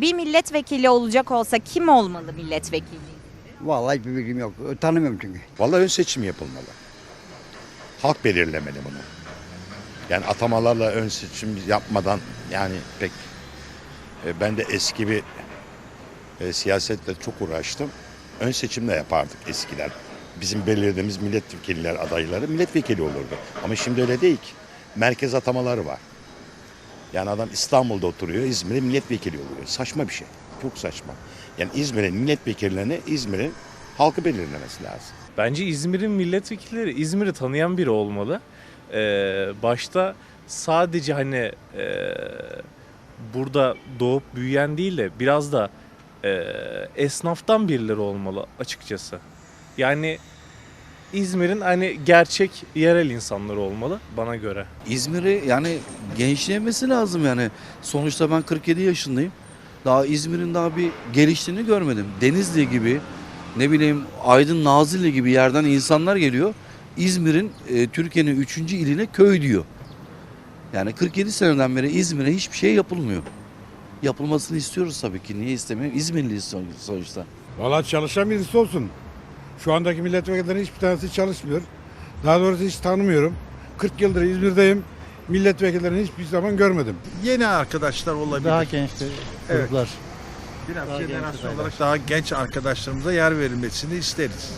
Bir milletvekili olacak olsa kim olmalı milletvekili? Vallahi hiçbir bilgim yok. Tanımıyorum çünkü. Vallahi ön seçim yapılmalı. Halk belirlemeli bunu. Yani atamalarla ön seçim yapmadan yani pek e, ben de eski bir e, siyasetle çok uğraştım. Ön seçimle yapardık eskiden. Bizim belirlediğimiz milletvekiller adayları milletvekili olurdu. Ama şimdi öyle değil ki. Merkez atamaları var. Yani adam İstanbul'da oturuyor, İzmir'e milletvekili oluyor. Saçma bir şey. Çok saçma. Yani İzmir'in milletvekillerini İzmir'in halkı belirlemesi lazım. Bence İzmir'in milletvekilleri İzmir'i tanıyan biri olmalı. Ee, başta sadece hani e, burada doğup büyüyen değil de biraz da e, esnaftan birileri olmalı açıkçası. Yani İzmir'in hani gerçek yerel insanları olmalı bana göre. İzmir'i yani gençlemesi lazım yani. Sonuçta ben 47 yaşındayım. Daha İzmir'in daha bir geliştiğini görmedim. Denizli gibi ne bileyim Aydın Nazilli gibi yerden insanlar geliyor. İzmir'in e, Türkiye'nin 3. iline köy diyor. Yani 47 seneden beri İzmir'e hiçbir şey yapılmıyor. Yapılmasını istiyoruz tabii ki. Niye istemiyor? İzmirliyiz sonuçta. Valla çalışan birisi olsun. Şu andaki milletvekillerinin hiçbir tanesi çalışmıyor. Daha doğrusu hiç tanımıyorum. 40 yıldır İzmir'deyim. Milletvekillerini hiçbir zaman görmedim. Yeni arkadaşlar olabilir. Daha genç Evet. gruplar. Biraz daha jenerasyon olarak daha genç arkadaşlarımıza yer verilmesini isteriz.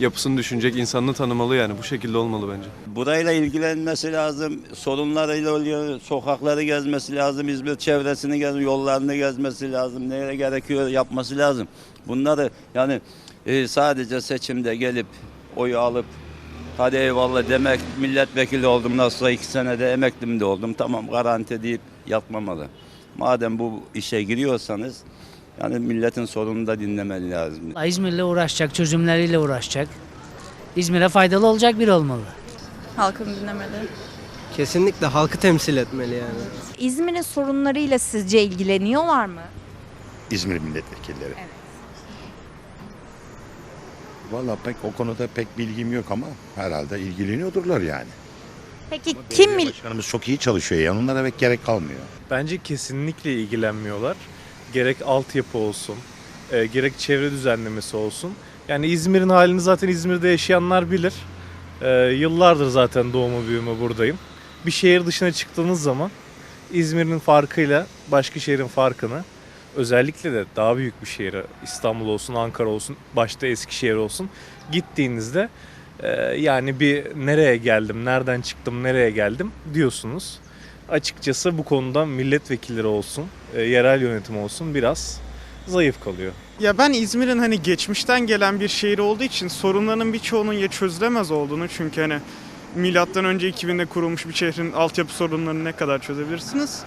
yapısını düşünecek, insanını tanımalı yani. Bu şekilde olmalı bence. Burayla ilgilenmesi lazım. Sorunlarıyla oluyor. Sokakları gezmesi lazım. İzmir çevresini gez, yollarını gezmesi lazım. Neye gerekiyor yapması lazım. Bunları yani e, sadece seçimde gelip oyu alıp hadi eyvallah demek milletvekili oldum nasılsa iki senede emeklim de oldum tamam garanti deyip yapmamalı. Madem bu işe giriyorsanız yani milletin sorununu da dinlemeli lazım. İzmir'le uğraşacak, çözümleriyle uğraşacak. İzmir'e faydalı olacak biri olmalı. Halkını dinlemeli. Kesinlikle halkı temsil etmeli yani. İzmir'in sorunlarıyla sizce ilgileniyorlar mı? İzmir milletvekilleri. Evet. Vallahi pek o konuda pek bilgim yok ama herhalde ilgileniyordur yani. Peki kim mil Başkanımız çok iyi çalışıyor yani onlara pek gerek kalmıyor. Bence kesinlikle ilgilenmiyorlar. Gerek altyapı olsun, e, gerek çevre düzenlemesi olsun. Yani İzmir'in halini zaten İzmir'de yaşayanlar bilir. E, yıllardır zaten doğumu büyüme buradayım. Bir şehir dışına çıktığınız zaman İzmir'in farkıyla başka şehrin farkını özellikle de daha büyük bir şehre İstanbul olsun, Ankara olsun, başta Eskişehir olsun gittiğinizde e, yani bir nereye geldim, nereden çıktım, nereye geldim diyorsunuz açıkçası bu konuda milletvekilleri olsun, e, yerel yönetim olsun biraz zayıf kalıyor. Ya ben İzmir'in hani geçmişten gelen bir şehir olduğu için sorunlarının birçoğunun ya çözülemez olduğunu çünkü hani milattan önce 2000'de kurulmuş bir şehrin altyapı sorunlarını ne kadar çözebilirsiniz?